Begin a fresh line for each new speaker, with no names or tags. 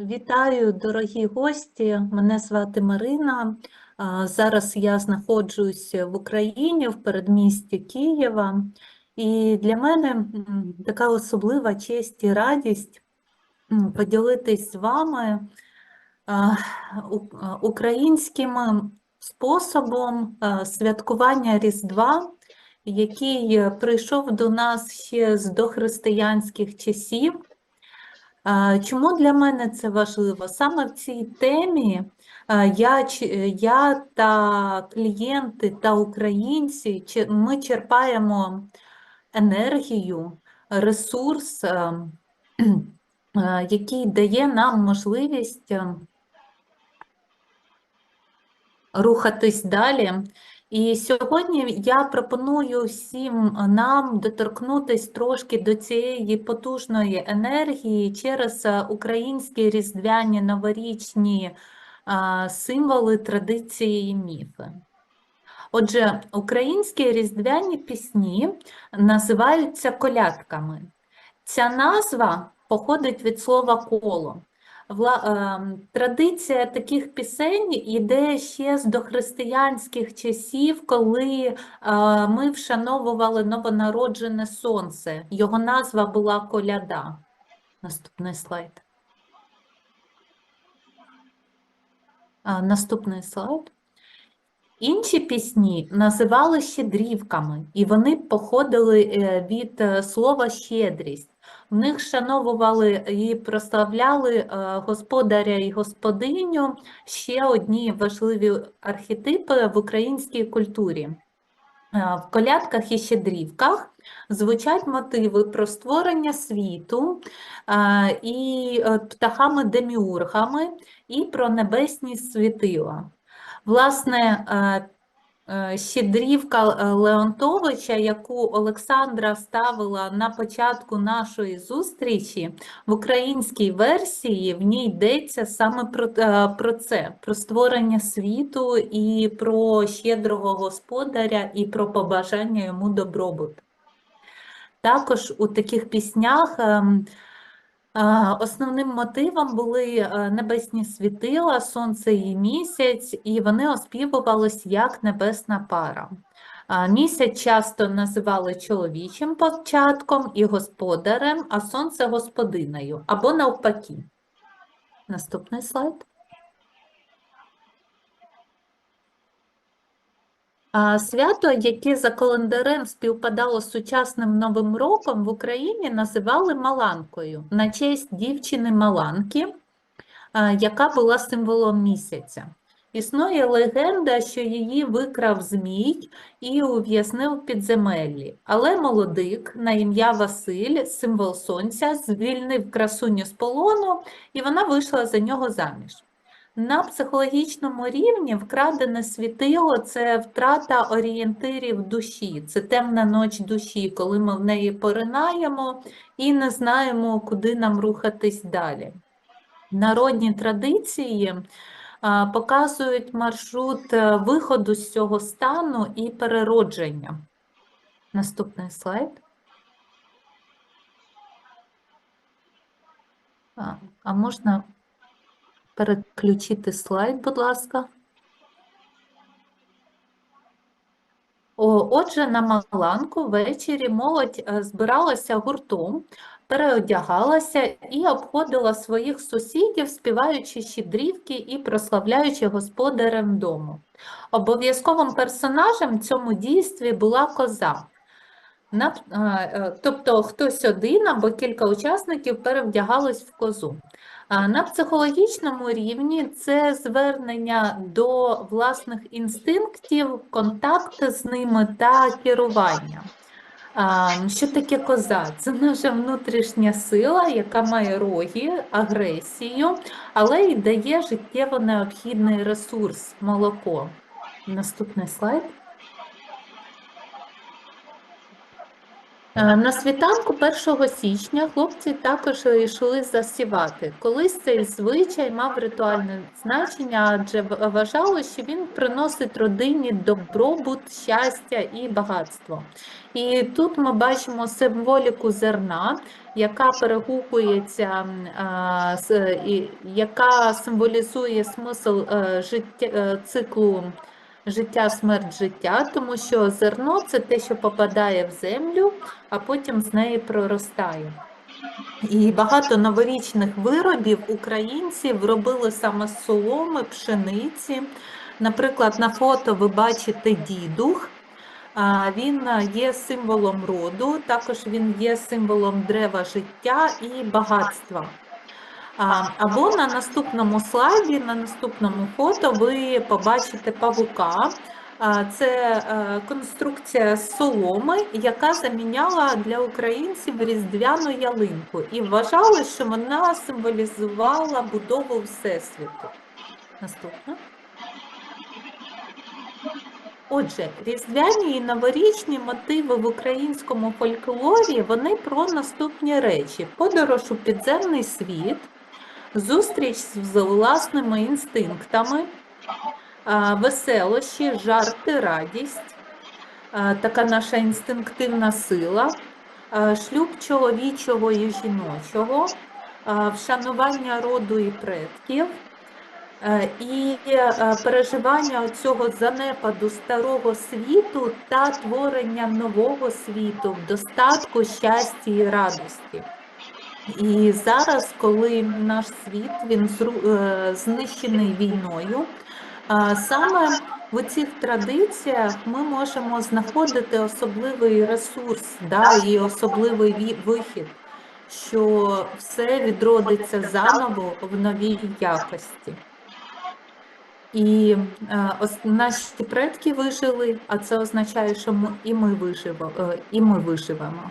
Вітаю, дорогі гості. Мене звати Марина. Зараз я знаходжусь в Україні, в передмісті Києва. І для мене така особлива честь і радість поділитись з вами українським способом святкування Різдва, який прийшов до нас ще з дохристиянських часів. Чому для мене це важливо? Саме в цій темі я, е, я та клієнти та українці ми черпаємо енергію, ресурс, а, а, який дає нам можливість рухатись далі. І сьогодні я пропоную всім нам доторкнутись трошки до цієї потужної енергії через е, українські різдвяні новорічні символи, традиції і міфи. Отже, українські різдвяні пісні називаються колядками. Ця назва походить від слова коло. Ем, Традиція таких пісень йде ще з дохристиянських часів, коли е, ми вшановували новонароджене сонце. Його назва була коляда. Наступний слайд. Наступний слайд. Інші пісні називали щедрівками, і вони походили е, від е, слова щедрість. В них шановували і прославляли е, господаря і господиню ще одні важливі архетипи в українській культурі. В колядках і щедрівках звучать мотиви про створення світу і птахами-деміургами, і про небесні світила. Власне, е, е, щедрівка е, Леонтовича, яку Олександра вставила на початку нашої зустрічі, в українській версії в ній йдеться саме про, про це, про створення світу і про щедрого господаря, і про побажання йому добробуту. Також у таких піснях ем, Основним мотивом були е, небесні світила, сонце і місяць, і вони оспівувались як небесна пара. Місяць часто називали чоловічим початком і господарем, а сонце господинею, або навпаки. Наступний слайд. Свято, яке за календарем співпадало з сучасним Новим роком, в Україні називали Маланкою на честь дівчини Маланки, яка була символом місяця. Існує легенда, що її викрав Змій і ув'язнив підземеллі. Але молодик на ім'я Василь, символ сонця, звільнив красуню з полону, і вона вийшла за нього заміж. На психологічному рівні вкрадене світило це втрата орієнтирів душі, це темна ноч душі, коли ми в неї поринаємо і не знаємо, куди нам рухатись далі. Народні традиції показують маршрут е, виходу з цього стану і переродження. Наступний слайд. А, а можна переключити слайд, будь ласка. Отже, на Маланку ввечері молодь е, збиралася гуртом, переодягалася і обходила своїх сусідів, співаючи щедрівки і прославляючи господарем дому. Обов'язковим персонажем в цьому дійстві була коза. Е, е, тобто хтось один або кілька учасників перевдягались в козу. На психологічному рівні це звернення до власних інстинктів, контакт з ними та керування. Що таке коза? Це наша внутрішня сила, яка має роги, агресію, але й дає життєво необхідний ресурс молоко. Наступний слайд. На світанку 1 січня хлопці також йшли засівати. Колись цей звичай мав ритуальне значення, адже в- вважалось, що він приносить родині добробут, щастя і багатство. І тут ми бачимо символіку зерна, яка перегукується, і- яка символізує смисл е, життя, е, циклу життя, смерть, життя, тому що зерно це те, що попадає в землю, а потім з неї проростає. І багато новорічних виробів українців робили саме з соломи, пшениці. Наприклад, на фото ви бачите дідух. Він є символом роду, також він є символом древа життя і багатства. Або на наступному слайді, на наступному фото ви побачите павука. Це е, конструкція соломи, яка заміняла для українців різдвяну ялинку. І вважали, що вона символізувала будову Всесвіту. Наступна. Отже, різдвяні і новорічні мотиви в українському фольклорі вони про наступні речі: подорож у підземний світ, зустріч з власними інстинктами, веселощі, жарти, радість, така наша інстинктивна сила, шлюб чоловічого і жіночого, вшанування роду і предків. І переживання цього занепаду старого світу та творення нового світу в достатку, щасті і радості. І зараз, коли наш світ він е, знищений війною, саме в цих традиціях ми можемо знаходити особливий ресурс да, і особливий вихід, що все відродиться заново в новій якості. І е, наші предки вижили, а це означає, що ми, і ми ми виживемо.